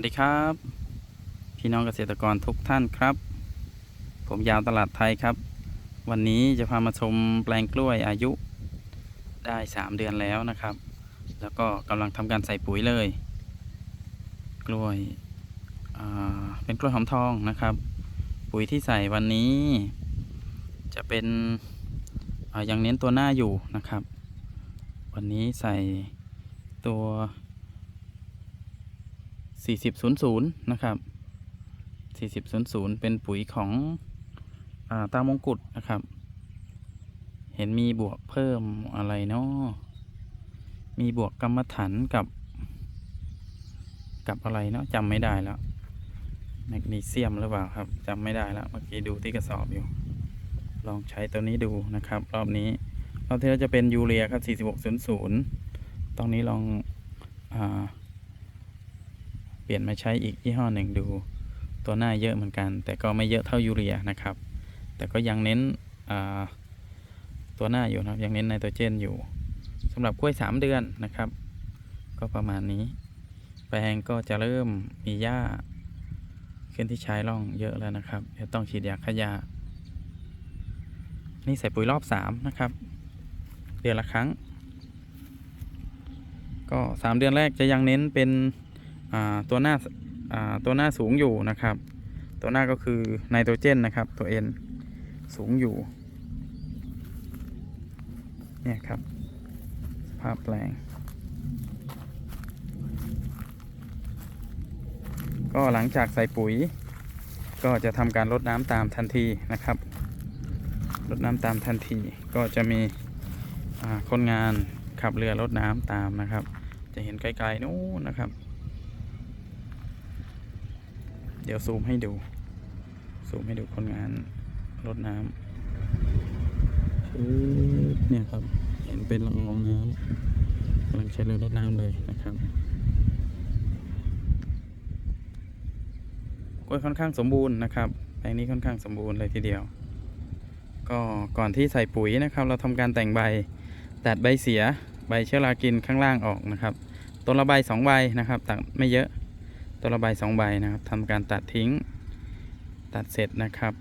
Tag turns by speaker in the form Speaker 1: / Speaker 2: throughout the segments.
Speaker 1: วัสดีครับ พี่น้องเกษตรกรทุกท่านครับ ผมยาวตลาดไทยครับ วันนี้จะพามาชมแปลงกล้วยอายุได้ 3 เดือนแล้วนะครับ แล้วก็กำลังทำการใส่ปุ๋ยเลย กล้วยเป็นกล้วยหอมทองนะครับ ปุ๋ยที่ใส่วันนี้ จะเป็นยังเน้นตัวหน้าอยู่นะครับ วันนี้ใส่ตัว 4000 นะครับ 4000 เป็นปุ๋ยของอาตามงกุฎนะครับ เห็นมีบวกเพิ่มอะไรเนาะมีบวกกรรมฐานกับ กับอะไรเนาะจำไม่ได้แล้วแมกนีเซียมหรือเปล่าครับจำไม่ได้แล้วเมื่อกี้ดูที่กระสอบอยู่ ลองใช้ตัวนี้ดูนะครับ รอบนี้รอบที่แล้วจะเป็นยูเรียครับ4600ตรงนี้ลองอ่า ปลี่ยนมาใช้อีกยี่ห้อหนึ่งดู ตัวหน้าเยอะเหมือนกัน แต่ก็ไม่เยอะเท่ายูเรียนะครับ แต่ก็ยังเน้นตัวหน้าอยู่นะครับยังเน้นไนโตรเจนอยู่สำหรับกล้วย 3 เดือนนะครับ ก็ประมาณนี้ แปลงก็จะเริ่มมีหญ้าขึ้นที่ชายร่องเยอะแล้วนะครับเดี๋ยวต้องฉีดยาฆ่าหญ้านี่ใส่ปุ๋ยรอบ 3 นะครับ เดือนละครั้ง ก็ 3 เดือนแรกจะยังเน้นเป็น ตัวหน้าาตัวหน้าสูงอยู่นะครับ ตัวหน้าก็คือไนโตรเจนนะครับ ตัว N สูงอยู่ เนี่ยครับ สภาพแปลง ก็หลังจากใส่ปุ๋ย ก็จะทำการรดน้ำตามทันทีนะครับรดน้ำตามทันทีก็จะมีคนงานขับเรือรดน้ำตามนะครับ จะเห็นไกลๆนู้นนะครับ เดี๋ยวซูมให้ดู ซูมให้ดูคนงานรดน้ำเนี่ยครับ เห็นเป็นละอองน้ำกำลังใช้เรือรดน้ำเลยนะครับกล้วยค่อนข้างสมบูรณ์นะครับแปลงนี้ค่อนข้างสมบูรณ์เลยทีเดียว ก็ก่อนที่ใส่ปุ๋ยนะครับ เราทำการแต่งใบตัดใบเสียใบเชื้อรากินข้างล่างออกนะครับต้นละใบสองใบนะครับ ตัดไม่เยอะ ต้นละใบสองใบนะครับทำการตัดทิ้ง ตัดเสร็จนะครับ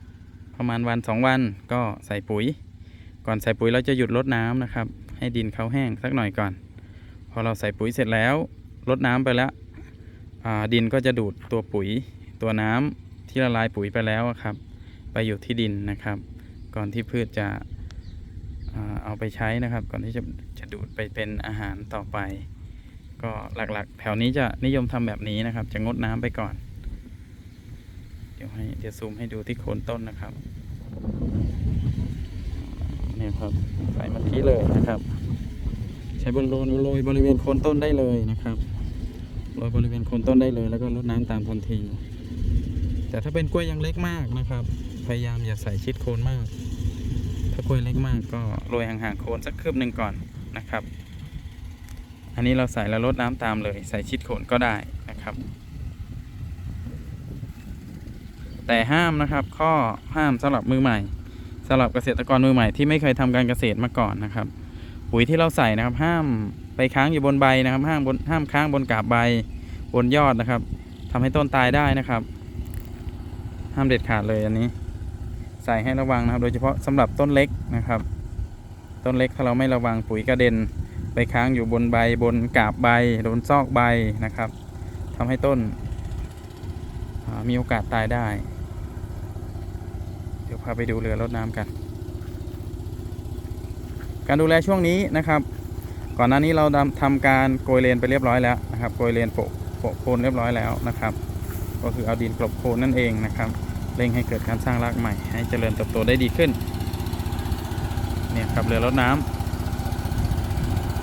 Speaker 1: ประมาณวันสองวันก็ใส่ปุ๋ย ก่อนใส่ปุ๋ยเราจะหยุดรดน้ำนะครับ ให้ดินเขาแห้งสักหน่อยก่อน พอเราใส่ปุ๋ยเสร็จแล้วรดน้ำไปแล้วดินก็จะดูดตัวปุ๋ย ตัวน้ำที่ละลายปุ๋ยไปแล้วครับ ไปอยู่ที่ดินนะครับ ก่อนที่พืชจะเอาไปใช้นะครับ ก่อนที่จะจะดูดไปเป็นอาหารต่อไป ก็หลักๆ แถวนี้จะนิยมทำแบบนี้นะครับ จะงดน้ำไปก่อน เดี๋ยวให้เดี๋ยวซูมให้ดูที่โคนต้นนะครับเนี่ยครับใส่มาที่เลยนะครับ ใช้บนโรยโรยบริเวณโคนต้นได้เลยนะครับโรยบริเวณโคนต้นได้เลยแล้วก็รดน้ำตามทันที แต่ถ้าเป็นกล้วยยังเล็กมากนะครับ พยายามอย่าใส่ชิดโคนมาก ถ้ากล้วยเล็กมากก็โรยห่างๆโคนสักคืบหนึ่งก่อนนะครับ อันนี้เราใส่แล้วลดน้ำตามเลย ใส่ชิดโคนก็ได้นะครับ แต่ห้ามนะครับข้อห้ามสำหรับมือใหม่สำหรับเกษตรกรมือใหม่ที่ไม่เคยทำการเกษตรมาก่อนนะครับ ปุ๋ยที่เราใส่นะครับ ห้ามไปค้างอยู่บนใบนะครับ ห้ามบนห้ามค้างบนกาบใบบนยอดนะครับทำให้ต้นตายได้นะครับ ห้ามเด็ดขาดเลยอันนี้ ใส่ให้ระวังนะครับ โดยเฉพาะสำหรับต้นเล็กนะครับ ต้นเล็กถ้าเราไม่ระวังปุ๋ยกระเด็น ไปค้างอยู่บนใบบนกาบใบโดนซอกใบนะครับทำให้ต้นมีโอกาสตายได้ เดี๋ยวพาไปดูเรือรดน้ำกัน การดูแลช่วงนี้นะครับ ก่อนหน้านี้เราทำทำการโกยเลนไปเรียบร้อยแล้วนะครับโกยเลนโปะโปะโคนเรียบร้อยแล้วนะครับ ก็คือเอาดินกลบโคนนั่นเองนะครับเร่งให้เกิดการสร้างรากใหม่ให้เจริญเติบโตได้ดีขึ้นเนี่ยครับเรือรดน้ำ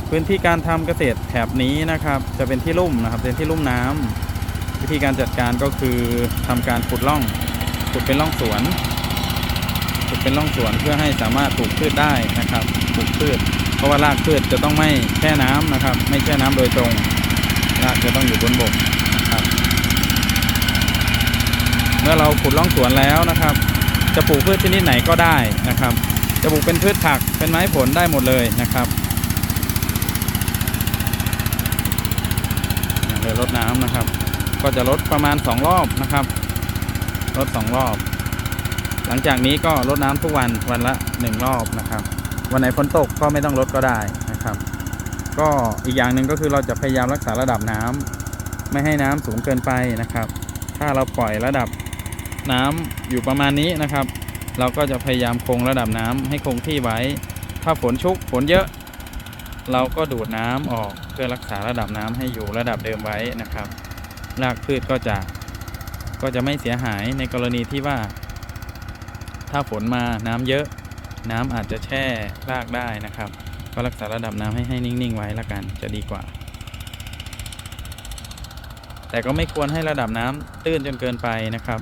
Speaker 1: พื้นที่การทำเกษตรแถบนี้นะครับ จะเป็นที่ลุ่มนะครับ เป็นที่ลุ่มน้ำวิธีการจัดการก็คือทำการขุดร่องขุดเป็นร่องสวนขุดเป็นร่องสวนเพื่อให้สามารถปลูกพืชได้นะครับปลูกพืช เพราะว่ารากพืชจะต้องไม่แช่น้ำนะครับ ไม่แช่น้ำโดยตรงรากจะต้องอยู่บนบกนะครับเมื่อเราขุดร่องสวนแล้วนะครับ จะปลูกพืชชนิดไหนก็ได้นะครับ จะปลูกเป็นพืชผักเป็นไม้ผลได้หมดเลยนะครับ เรือรดน้ำนะครับ ก็จะลดประมาณ 2 รอบนะครับลด2รอบ หลังจากนี้ก็ลดน้ำทุกวันวันละ 1 รอบนะครับ วันไหนฝนตกก็ไม่ต้องลดก็ได้นะครับ ก็อีกอย่างหนึ่งก็คือเราจะพยายามรักษาระดับน้ำไม่ให้น้ำสูงเกินไปนะครับ ถ้าเราปล่อยระดับน้ำอยู่ประมาณนี้นะครับ เราก็จะพยายามคงระดับน้ำให้คงที่ไว้ ถ้าฝนชุกฝนเยอะ เราก็ดูดน้ำออกเพื่อรักษาระดับน้ำให้อยู่ระดับเดิมไว้นะครับ รากพืชก็จะก็จะไม่เสียหายในกรณีที่ว่า ถ้าฝนมาน้ำเยอะ น้ำอาจจะแช่รากได้นะครับ ก็รักษาระดับน้ำให้ให้นิ่งๆไว้ละกันจะดีกว่า แต่ก็ไม่ควรให้ระดับน้ำตื้นจนเกินไปนะครับ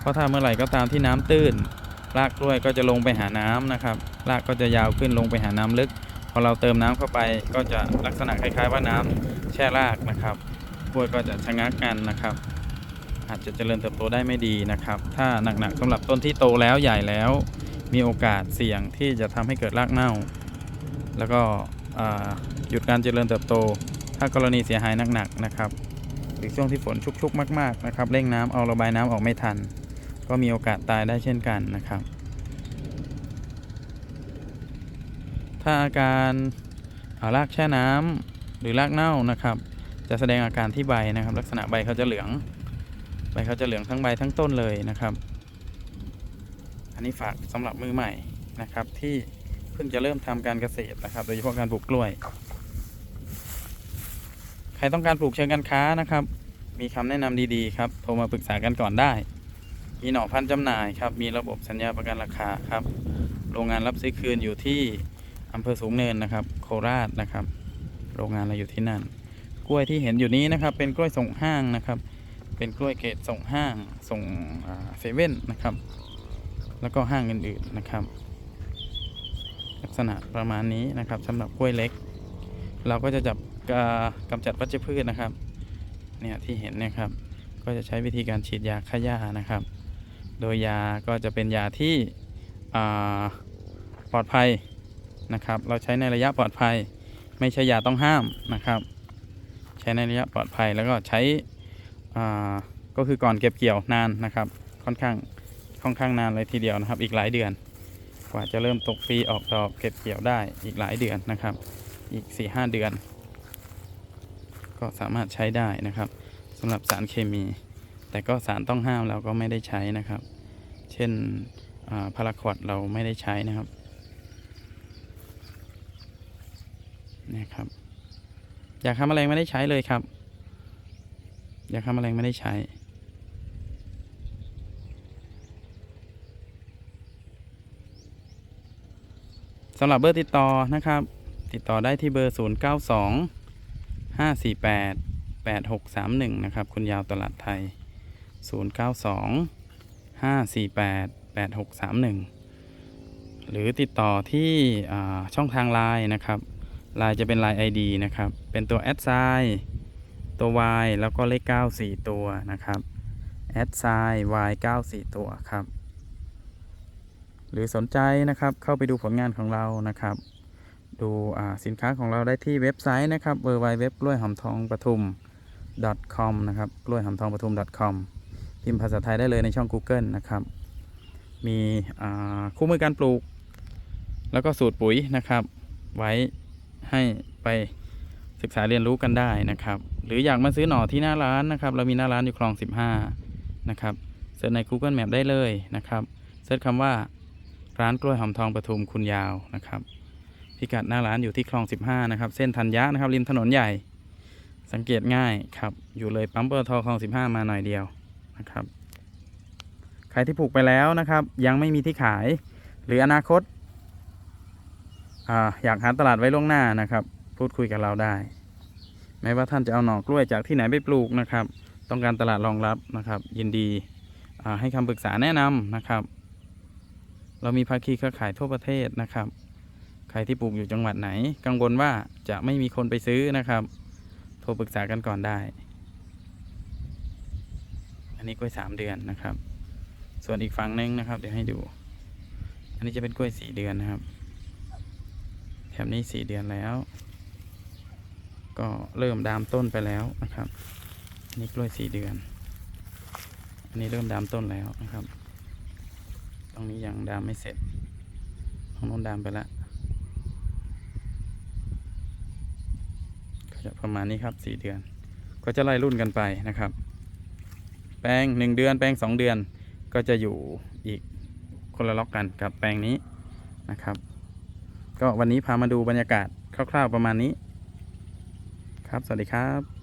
Speaker 1: เพราะถ้าเมื่อไหร่ก็ตามที่น้ำตื้น รากกล้วยก็จะลงไปหาน้ำนะครับ รากก็จะยาวขึ้นลงไปหาน้ำลึก อเราเติมน้ำเข้าไปก็จะลักษณะคล้าย ๆ ว่าน้ำแช่รากนะครับกล้วยก็จะชะงักกันนะครับ อาจจะเจริญเติบโตได้ไม่ดีนะครับ ถ้าหนักๆสำหรับต้นที่โตแล้วใหญ่แล้ว มีโอกาสเสี่ยงที่จะทำให้เกิดรากเน่า แล้วก็หยุดการเจริญเติบโต ถ้ากรณีเสียหายหนักๆนะครับหรือช่วงที่ฝนชุกๆ มาก ๆ นะครับ เร่งน้ำเอาระบายน้ำออกไม่ทัน ก็มีโอกาสตายได้เช่นกันนะครับ ถ้าอาการอ่ารากแช่น้ำหรือรากเน่านะครับ จะแสดงอาการที่ใบนะครับ ลักษณะใบเขาจะเหลือง ใบเขาจะเหลืองทั้งใบทั้งต้นเลยนะครับ อันนี้ฝากสำหรับมือใหม่นะครับ ที่เพิ่งจะเริ่มทำการเกษตรนะครับ โดยเฉพาะการปลูกกล้วย ใครต้องการปลูกเชิงการค้านะครับ มีคำแนะนำดีๆครับโทรมาปรึกษากันก่อนได้ มีหน่อพันธุ์จำหน่ายครับ มีระบบสัญญาประกันราคาครับ โรงงานรับซื้อคืนอยู่ที่ อำเภอสูงเนินนะครับ โคราชนะครับ โรงงานเราอยู่ที่นั่น กล้วยที่เห็นอยู่นี้นะครับ เป็นกล้วยส่งห้างนะครับ เป็นกล้วยเกรดส่งห้าง ส่งเซเว่นนะครับ แล้วก็ห้างอื่นๆนะครับ ลักษณะประมาณนี้นะครับสำหรับกล้วยเล็ก เราก็จะจับกากำจัดวัชพืชนะครับ เนี่ยที่เห็นเนะครับ ก็จะใช้วิธีการฉีดยาฆ่าหญ้านะครับ โดยยาก็จะเป็นยาที่ปลอดภัย นะครับ เราใช้ในระยะปลอดภัย ไม่ใช่ยาต้องห้ามนะครับ ใช้ในระยะปลอดภัยแล้วก็ใช้ก็คือก่อนเก็บเกี่ยวนานนะครับ ค่อนข้างค่อนข้างนานเลยทีเดียวนะครับ อีกหลายเดือน กว่าจะเริ่มตกปีออกดอกเก็บเกี่ยวได้อีกหลายเดือนนะครับ อีก4-5เดือน ก็สามารถใช้ได้นะครับสำหรับสารเคมี แต่ก็สารต้องห้ามเราก็ไม่ได้ใช้นะครับ เช่นพาราควดเราไม่ได้ใช้นะครับ นี่ครับยาฆ่าแมลงไม่ได้ใช้เลยครับ อยาฆ่าแมลงไม่ได้ใช้ สำหรับเบอร์ติดต่อนะครับ ติดต่อได้ที่เบอร์ 0 9 2 5 4 8 8 6 3 1 นะครับ คุณยาวตลาดไทย 0 9 2 5 4 8 8 6 3 1 หรือติดต่อที่ช่องทางไลน์นะครับ ลน์จะเป็นลน์ ID นะครับ เป็นตัวแอดไซน์ตัว Y แล้วก็เลข 9 4 ตัวนะครับแอดไซน์ Y 9 4 ตัวครับ หรือสนใจนะครับเข้าไปดูผลงานของเรานะครับ ดูอ่าสินค้าของเราได้ที่เว็บไซต์นะครับ w w w กล้วยหอมทองปทุม .com นะครับกล้วยหอมทองปทุม .com พิมพ์ภาษาไทยได้เลยในช่อง Google นะครับ มีอ่าคู่มือการปลูก แล้วก็สูตรปุ๋ยนะครับ ไว้ ให้ไปศึกษาเรียนรู้กันได้นะครับ หรืออยากมาซื้อหน่อที่หน้าร้านนะครับ เรามีหน้าร้านอยู่คลอง 15 นะครับเสิร์ชใน Google Map ได้เลยนะครับเสิร์ชคำว่าร้านกล้วยหอมทองปทุมคุณยาวนะครับพิกัดหน้าร้านอยู่ที่คลอง 15 นะครับ เส้นธัญญะนะครับ ริมถนนใหญ่ สังเกตง่ายครับ อยู่เลยปั๊มปตทคลอง 15 มาหน่อยเดียวนะครับ ใครที่ปลูกไปแล้วนะครับ ยังไม่มีที่ขาย หรืออนาคต อยากหาตลาดไว้ล่วงหน้านะครับ พูดคุยกับเราได้แม้ว่าท่านจะเอาหน่อกล้วยจากที่ไหนไปปลูกนะครับ ต้องการตลาดรองรับนะครับ ยินดีให้คำปรึกษาแนะนำนะครับ เรามีภาคีเครือข่ายทั่วประเทศนะครับ ใครที่ปลูกอยู่จังหวัดไหน กังวลว่าจะไม่มีคนไปซื้อนะครับ โทรปรึกษากันก่อนได้ อันนี้กล้วยสามเดือนนะครับ ส่วนอีกฝั่งนึงนะครับ เดี๋ยวให้ดู อันนี้จะเป็นกล้วยสี่เดือนนะครับ บนี้สี่เดือนแล้ว ก็เริ่มดามต้นไปแล้วนะครับนนี้กล้วยสี่เดือน อันนี้เริ่มดามต้นแล้วนะครับ ตรงนี้ยังดามไม่เสร็จตรงโน้นดามไปแล้วก็จะประมาณนี้ครับสี่เดือน ก็จะไล่รุ่นกันไปนะครับ แปลงหนึ่งเดือน แปลงสองเดือน ก็จะอยู่อีกคนละล็อกกันกับแปลงนี้นะครับ ก็วันนี้พามาดูบรรยากาศคร่าวๆประมาณนี้ ครับ สวัสดีครับ